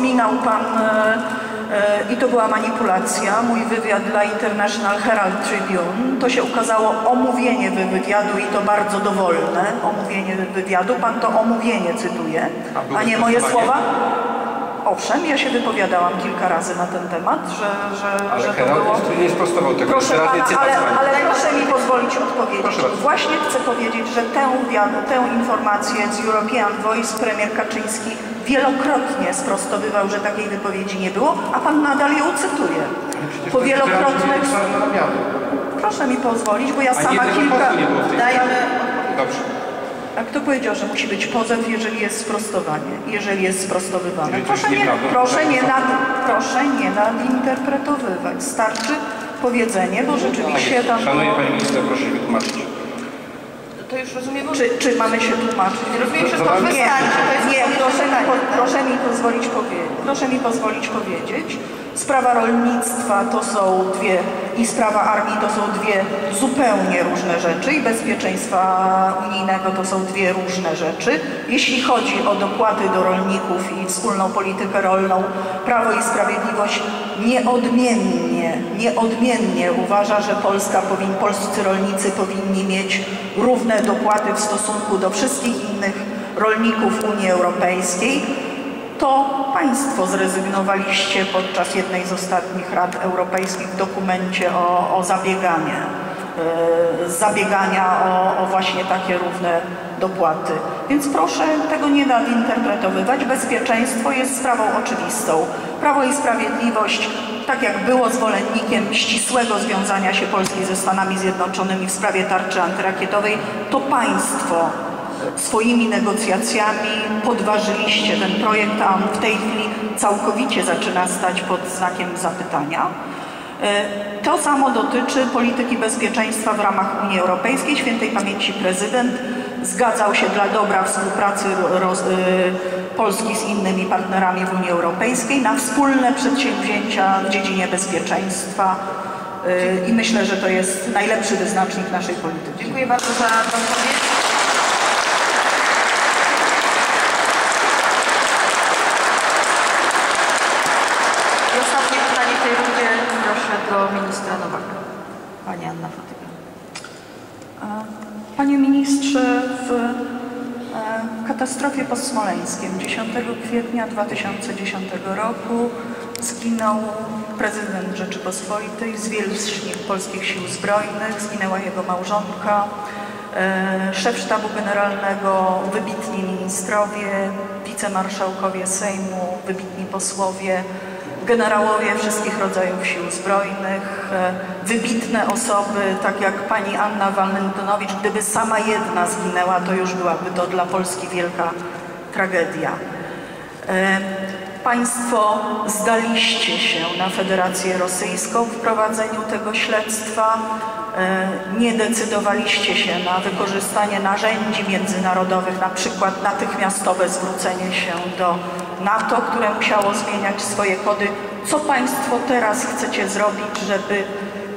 wspominał Pan, e, e, i to była manipulacja, mój wywiad dla International Herald Tribune. To się ukazało omówienie wy- wywiadu i to bardzo dowolne omówienie wywiadu. Pan to omówienie cytuje, A a nie moje słowa. Owszem, ja się wypowiadałam kilka razy na ten temat, że, że, Ale że to było... nie sprostował tego. Proszę pana, ale, ale proszę mi pozwolić odpowiedzieć. Proszę. Właśnie chcę powiedzieć, że tę, tę informację z European Voice premier Kaczyński wielokrotnie sprostowywał, że takiej wypowiedzi nie było, a pan nadal ją cytuje. Po wielokrotnych... Proszę mi pozwolić, bo ja sama kilka... Dajmy... Dobrze. A kto powiedział, że musi być pozew, jeżeli jest sprostowanie, jeżeli jest sprostowywane? Proszę nie, proszę to nie, nad, proszę nie nadinterpretowywać. Starczy powiedzenie, bo rzeczywiście tam... Szanuję Pani Minister, proszę się wytłumaczyć. To już rozumiemy. Czy, czy mamy się tłumaczyć? Rozumiem, że to wystarczy. To jest nie, proszę mi, pytanie, po, proszę mi pozwolić powiedzieć. Proszę mi pozwolić powiedzieć. Sprawa rolnictwa to są dwie i sprawa armii to są dwie zupełnie różne rzeczy i bezpieczeństwa unijnego to są dwie różne rzeczy. Jeśli chodzi o dopłaty do rolników i wspólną politykę rolną, Prawo i Sprawiedliwość nieodmiennie, nieodmiennie uważa, że Polska powin, polscy rolnicy powinni mieć równe dopłaty w stosunku do wszystkich innych rolników Unii Europejskiej, to Państwo zrezygnowaliście podczas jednej z ostatnich Rad Europejskich w dokumencie o, o zabieganie, e, zabiegania o, o właśnie takie równe dopłaty. Więc proszę tego nie nadinterpretowywać. Bezpieczeństwo jest sprawą oczywistą. Prawo i Sprawiedliwość, tak jak było zwolennikiem ścisłego związania się Polski ze Stanami Zjednoczonymi w sprawie tarczy antyrakietowej, to państwo swoimi negocjacjami podważyliście ten projekt, a on w tej chwili całkowicie zaczyna stać pod znakiem zapytania. E, To samo dotyczy polityki bezpieczeństwa w ramach Unii Europejskiej. Świętej pamięci prezydent zgadzał się dla dobra współpracy roz, y, Polski z innymi partnerami w Unii Europejskiej na wspólne przedsięwzięcia w dziedzinie bezpieczeństwa y, i myślę, że to jest najlepszy wyznacznik naszej polityki. Dziękuję bardzo za odpowiedź. I ostatnie pytanie w tej rundzie proszę do ministra Nowaka. Pani Anna Fotyga. Panie ministrze, w e, katastrofie pod Smoleńskiem 10 kwietnia 2010 roku zginął prezydent Rzeczypospolitej, zwierzchnik Polskich Sił Zbrojnych, zginęła jego małżonka, e, szef sztabu generalnego, wybitni ministrowie, wicemarszałkowie Sejmu, wybitni posłowie, generałowie wszystkich rodzajów sił zbrojnych, e, wybitne osoby, tak jak pani Anna Walentynowicz. Gdyby sama jedna zginęła, to już byłaby to dla Polski wielka tragedia. E, Państwo zdaliście się na Federację Rosyjską w prowadzeniu tego śledztwa. E, Nie decydowaliście się na wykorzystanie narzędzi międzynarodowych, na przykład natychmiastowe zwrócenie się do NATO, które musiało zmieniać swoje kody. Co Państwo teraz chcecie zrobić, żeby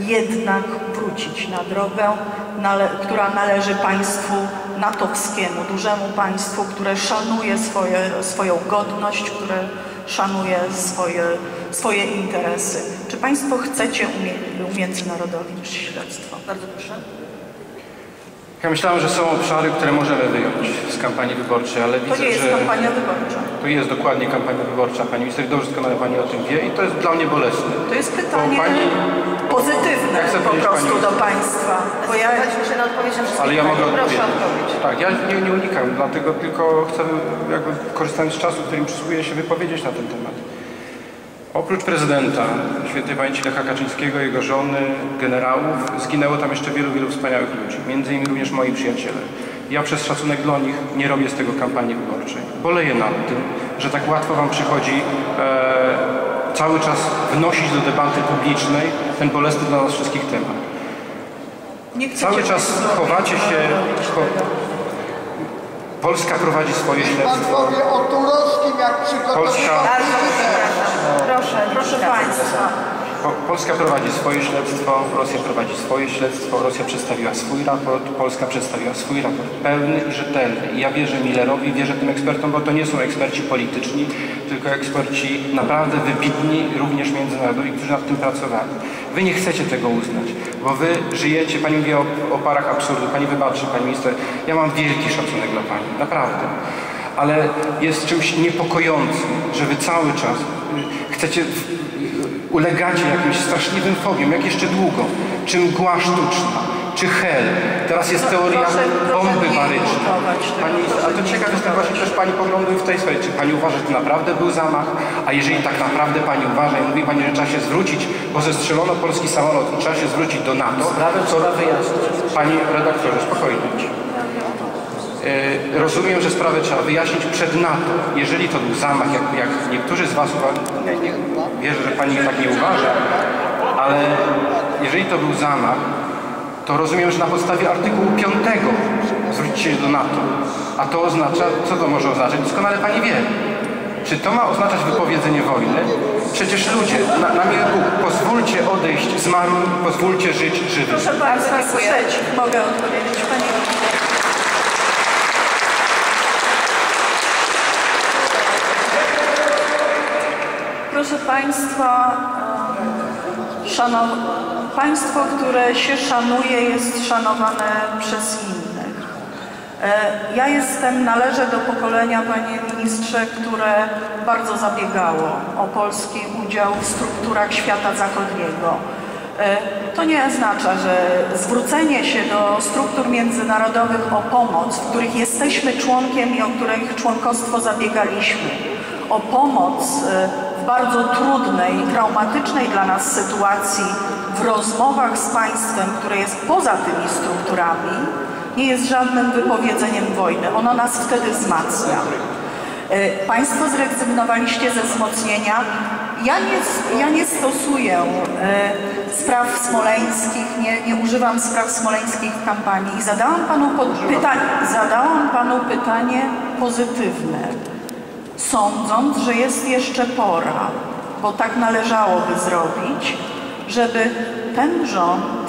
jednak wrócić na drogę, nale, która należy państwu natowskiemu, dużemu państwu, które szanuje swoje, swoją godność, które szanuje swoje, swoje interesy. Czy Państwo chcecie umiędzynarodowić śledztwo? Bardzo proszę. Ja myślałem, że są obszary, które możemy wyjąć z kampanii wyborczej, ale To widzę, nie jest że kampania wyborcza. to jest dokładnie kampania wyborcza. Pani minister dobrze doskonale Pani o tym wie i to jest dla mnie bolesne. To jest pytanie pani- pozytywne po prostu pani- do Państwa. Bo ja, się na odpowiedź na wszystkie Ale ja mogę odpowiedzieć. odpowiedź. Tak, ja nie, nie unikam, dlatego tylko chcę, jakby korzystając z czasu, którym przysługuje się wypowiedzieć na ten temat. Oprócz prezydenta, świętej pamięci Lecha Kaczyńskiego, jego żony, generałów, zginęło tam jeszcze wielu, wielu wspaniałych ludzi, między innymi również moi przyjaciele. Ja przez szacunek dla nich nie robię z tego kampanii wyborczej. Boleję nad tym, że tak łatwo Wam przychodzi e, cały czas wnosić do debaty publicznej ten bolesny dla nas wszystkich temat. Cały czas chowacie się, cho, Polska prowadzi swoje Pan śledztwo. powie o Turowskim, jak przygotowywał Polska-. Proszę, Proszę. Państwa, Po, Polska prowadzi swoje śledztwo, Rosja prowadzi swoje śledztwo, Rosja przedstawiła swój raport, Polska przedstawiła swój raport pełny i rzetelny. I ja wierzę Millerowi, wierzę tym ekspertom, bo to nie są eksperci polityczni, tylko eksperci naprawdę wybitni, również międzynarodowi, którzy nad tym pracowali. Wy nie chcecie tego uznać, bo wy żyjecie, pani mówi o, o parach absurdu, pani wybaczy, pani minister, ja mam wielki szacunek dla pani, naprawdę ale jest czymś niepokojącym, że wy cały czas y, chcecie, y, ulegacie jakimś straszliwym fobiom, jak jeszcze długo, czy mgła sztuczna, czy hel. Teraz jest teoria bomby barycznej. Pani, a to ciekawe jestem właśnie też Pani poglądu w tej sprawie. Czy Pani uważa, że to naprawdę był zamach? A jeżeli tak naprawdę Pani uważa i mówi Pani, że trzeba się zwrócić, bo zestrzelono polski samolot i trzeba się zwrócić do NATO, Sprawę trzeba wyjaśnić. Panie redaktorze, spokojnie. E, Rozumiem, że sprawę trzeba wyjaśnić przed NATO. Jeżeli to był zamach, jak, jak niektórzy z Was uważają, nie, wierzę, że Pani tak nie uważa, ale jeżeli to był zamach, to rozumiem, że na podstawie artykułu 5 zwrócić się do NATO. A to oznacza, co to może oznaczać? Doskonale Pani wie. Czy to ma oznaczać wypowiedzenie wojny? Przecież ludzie, na, na Bóg, pozwólcie odejść zmarłym, pozwólcie żyć żywym. Proszę Państwa, dziękuję. Mogę odpowiedzieć Pani. Proszę Państwa, e, szanow... państwo, które się szanuje, jest szanowane przez innych. E, Ja jestem, należę do pokolenia, panie ministrze, które bardzo zabiegało o polski udział w strukturach świata zachodniego. E, To nie oznacza, że zwrócenie się do struktur międzynarodowych o pomoc, w których jesteśmy członkiem i o których członkostwo zabiegaliśmy, o pomoc bardzo trudnej, traumatycznej dla nas sytuacji, w rozmowach z państwem, które jest poza tymi strukturami, nie jest żadnym wypowiedzeniem wojny. Ono nas wtedy wzmacnia. E, Państwo zrezygnowaliście ze wzmocnienia. Ja nie, ja nie stosuję e, spraw smoleńskich, nie, nie używam spraw smoleńskich w kampanii i zadałam panu, pytanie, zadałam panu pytanie pozytywne, sądząc, że jest jeszcze pora, bo tak należałoby zrobić, żeby ten rząd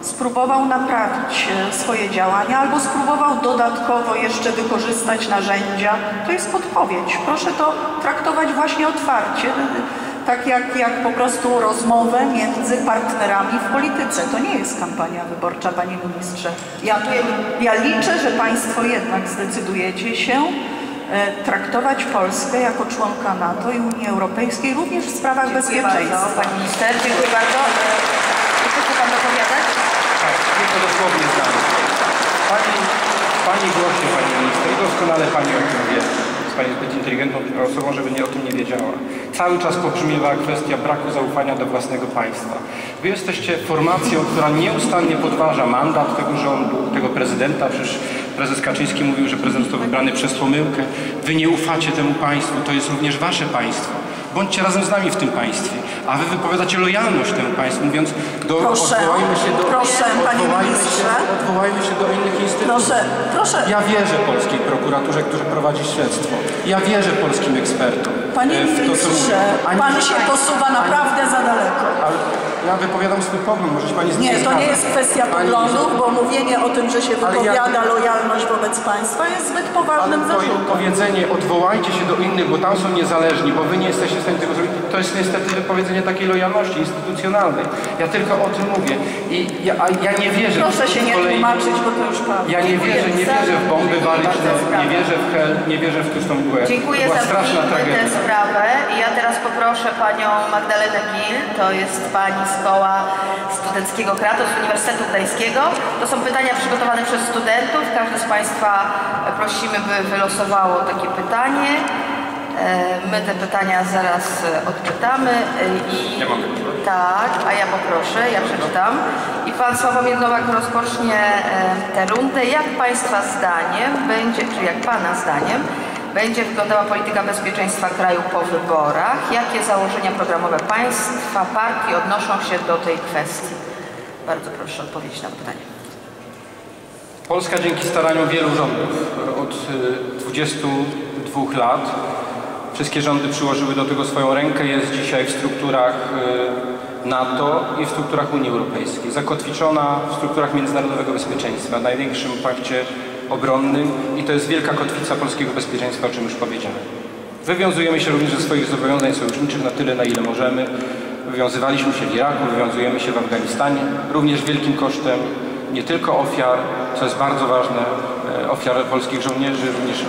spróbował naprawić e, swoje działania albo spróbował dodatkowo jeszcze wykorzystać narzędzia. To jest podpowiedź. Proszę to traktować właśnie otwarcie, e, tak jak, jak po prostu rozmowę między partnerami w polityce. To nie jest kampania wyborcza, panie ministrze. Ja, ja liczę, że państwo jednak zdecydujecie się traktować Polskę jako członka NATO i Unii Europejskiej również w sprawach Dziękuję bezpieczeństwa. bardzo, pani minister. Dziękuję bardzo. Czy chce pan dopowiadać? Tak, tylko dosłownie zdanie. Pani, pani głosie, Pani minister, i doskonale Pani o tym wie. Jest Pani zbyt inteligentną osobą, żeby nie o tym nie wiedziała. Cały czas pobrzmiewa kwestia braku zaufania do własnego państwa. Wy jesteście formacją, która nieustannie podważa mandat tego rządu, tego prezydenta. Przecież prezes Kaczyński mówił, że prezydent został wybrany przez pomyłkę. Wy nie ufacie temu państwu, to jest również wasze państwo. Bądźcie razem z nami w tym państwie. A wy wypowiadacie lojalność temu państwu, mówiąc, do, Proszę, odwołajmy się do... proszę, panie odwołajmy ministrze. Się, odwołajmy się do innych instytucji. Proszę, proszę. Ja wierzę polskiej prokuraturze, która prowadzi śledztwo. Ja wierzę polskim ekspertom. Panie e, w to, co ministrze. Ani- pan się posuwa naprawdę za daleko. Ale ja wypowiadam swój pogląd, może się pani z nim Nie, to nie jest kwestia poglądów, bo mówienie o tym, że się Ale ja- wypowiada lojalność wobec państwa jest zbyt Ale poważnym to zarzutem. powiedzenie odwołajcie się do innych, bo tam są niezależni, bo wy nie jesteście w stanie tego zrobić, to jest niestety wypowiedzenie takiej lojalności instytucjonalnej. Ja tylko o tym mówię. I ja, a ja nie wierzę Proszę się nie kolei- tłumaczyć, bo to już pan. Ja nie wierzę, nie wierzę w bomby baryczne, nie wierzę w hel, nie wierzę w tłustą mgłę. Dziękuję była za tę sprawę. I ja teraz poproszę panią Magdalenę Gil, to jest pani z koła studenckiego Kratos Uniwersytetu Gdańskiego. To są pytania przygotowane przez studentów. Każdy z państwa prosimy, by wylosowało takie pytanie. E, My te pytania zaraz odczytamy i Ja mogę. tak, a ja poproszę, ja przeczytam. I pan Sławomir Nowak rozpocznie e, tę rundę. Jak państwa zdaniem będzie, czy jak pana zdaniem będzie wyglądała polityka bezpieczeństwa kraju po wyborach? Jakie założenia programowe państwa, partii odnoszą się do tej kwestii? Bardzo proszę odpowiedzieć na to pytanie. Polska dzięki staraniom wielu rządów od y, 22 lat, wszystkie rządy przyłożyły do tego swoją rękę, jest dzisiaj w strukturach y, NATO i w strukturach Unii Europejskiej, zakotwiczona w strukturach międzynarodowego bezpieczeństwa, największym pakcie obronnym i to jest wielka kotwica polskiego bezpieczeństwa, o czym już powiedziałem. Wywiązujemy się również ze swoich zobowiązań sojuszniczych na tyle, na ile możemy. Wywiązywaliśmy się w Iraku, wywiązujemy się w Afganistanie, również wielkim kosztem nie tylko ofiar, co jest bardzo ważne, e, ofiar polskich żołnierzy, również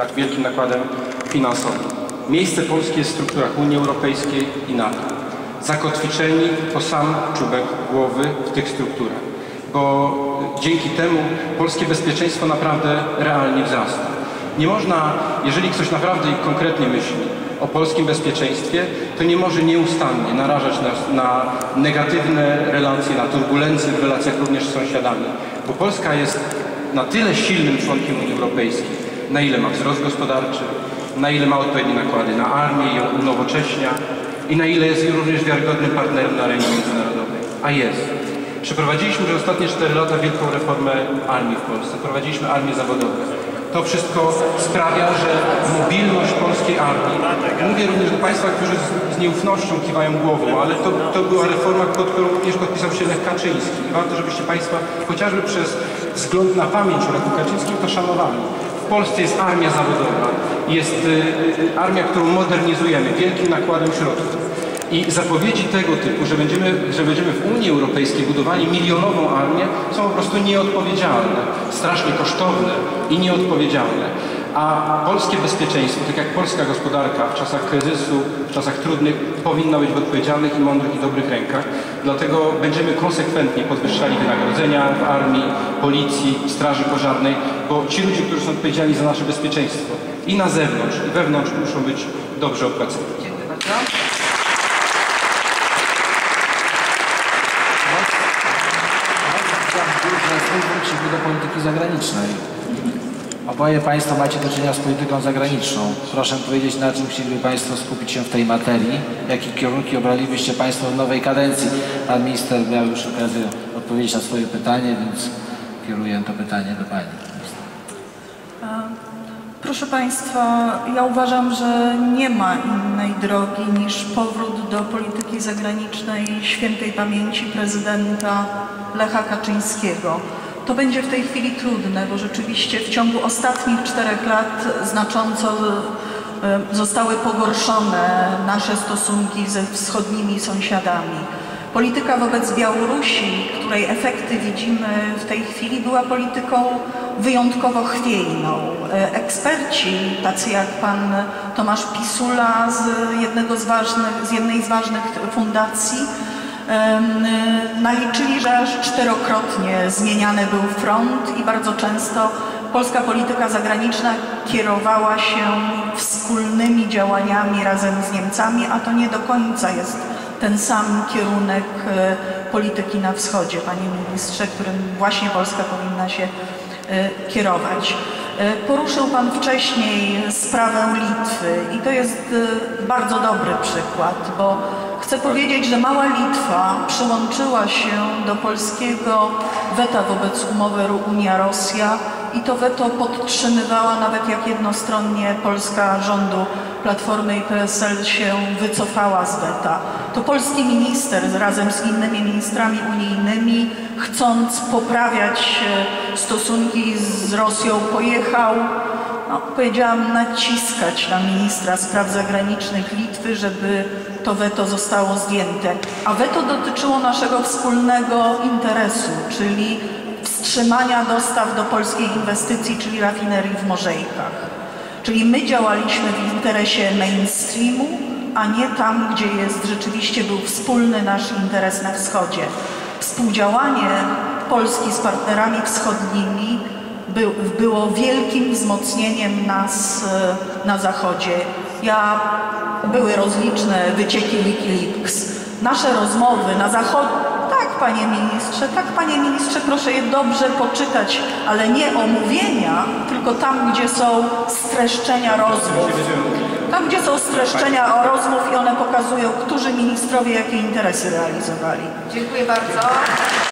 e, wielkim nakładem finansowym. Miejsce polskie jest w strukturach Unii Europejskiej i NATO. Zakotwiczeni po sam czubek głowy w tych strukturach, bo dzięki temu polskie bezpieczeństwo naprawdę realnie wzrasta. Nie można, jeżeli ktoś naprawdę konkretnie myśli o polskim bezpieczeństwie, to nie może nieustannie narażać nas na negatywne relacje, na turbulencje w relacjach również z sąsiadami. Bo Polska jest na tyle silnym członkiem Unii Europejskiej, na ile ma wzrost gospodarczy, na ile ma odpowiednie nakłady na armię, ją unowocześnia i na ile jest również wiarygodnym partnerem na arenie międzynarodowej. A jest. Przeprowadziliśmy przez ostatnie 4 lata wielką reformę armii w Polsce. Prowadziliśmy armię zawodową. To wszystko sprawia, że mobilność polskiej armii, mówię również do Państwa, którzy z, nieufnością kiwają głową, ale to, to była reforma, pod którą również podpisał się Lech Kaczyński. I warto, żebyście Państwo chociażby przez wzgląd na pamięć o Lechu Kaczyńskim to szanowali. W Polsce jest armia zawodowa, jest y, y, armia, którą modernizujemy wielkim nakładem środków. I zapowiedzi tego typu, że będziemy, że będziemy w Unii Europejskiej budowali milionową armię, są po prostu nieodpowiedzialne, strasznie kosztowne i nieodpowiedzialne. A polskie bezpieczeństwo, tak jak polska gospodarka w czasach kryzysu, w czasach trudnych, powinno być w odpowiedzialnych i mądrych i dobrych rękach. Dlatego będziemy konsekwentnie podwyższali wynagrodzenia w armii, policji, straży pożarnej, bo ci ludzie, którzy są odpowiedzialni za nasze bezpieczeństwo i na zewnątrz, i wewnątrz muszą być dobrze opłaceni. Dziękuję bardzo. Wrócimy do polityki zagranicznej. Oboje Państwo macie do czynienia z polityką zagraniczną. Proszę powiedzieć, na czym chcieliby Państwo skupić się w tej materii? Jakie kierunki obralibyście Państwo w nowej kadencji? Pan minister miał już okazję odpowiedzieć na swoje pytanie, więc kieruję to pytanie do Pani. Proszę Państwa, ja uważam, że nie ma innej drogi niż powrót do polityki zagranicznej świętej pamięci prezydenta Lecha Kaczyńskiego. To będzie w tej chwili trudne, bo rzeczywiście w ciągu ostatnich czterech lat znacząco e, zostały pogorszone nasze stosunki ze wschodnimi sąsiadami. Polityka wobec Białorusi, której efekty widzimy w tej chwili, była polityką wyjątkowo chwiejną. E, Eksperci, tacy jak pan Tomasz Pisula z, jednego z, ważnych, z jednej z ważnych fundacji, naliczyli, że aż czterokrotnie zmieniany był front i bardzo często polska polityka zagraniczna kierowała się wspólnymi działaniami razem z Niemcami, a to nie do końca jest ten sam kierunek e, polityki na wschodzie, panie ministrze, którym właśnie Polska powinna się e, kierować. E, Poruszył Pan wcześniej sprawę Litwy i to jest e, bardzo dobry przykład, bo chcę powiedzieć, że mała Litwa przyłączyła się do polskiego weta wobec umowy Unia-Rosja i to weto podtrzymywała nawet jak jednostronnie Polska rządu Platformy i PSL się wycofała z weta. To polski minister razem z innymi ministrami unijnymi, chcąc poprawiać e, stosunki z Rosją, pojechał, no, powiedziałam, naciskać na ministra spraw zagranicznych Litwy, żeby to weto zostało zdjęte. A weto dotyczyło naszego wspólnego interesu, czyli wstrzymania dostaw do polskiej inwestycji, czyli rafinerii w Morzejkach. Czyli my działaliśmy w interesie mainstreamu, a nie tam, gdzie jest rzeczywiście był wspólny nasz interes na wschodzie. Współdziałanie Polski z partnerami wschodnimi był, było wielkim wzmocnieniem nas e, na zachodzie. Ja były rozliczne wycieki Wikileaks. Nasze rozmowy na zachodzie tak, panie ministrze, tak, panie ministrze, proszę je dobrze poczytać, ale nie omówienia, tylko tam, gdzie są streszczenia rozmów. Tam, gdzie są streszczenia rozmów i one pokazują, którzy ministrowie jakie interesy realizowali. Dziękuję bardzo.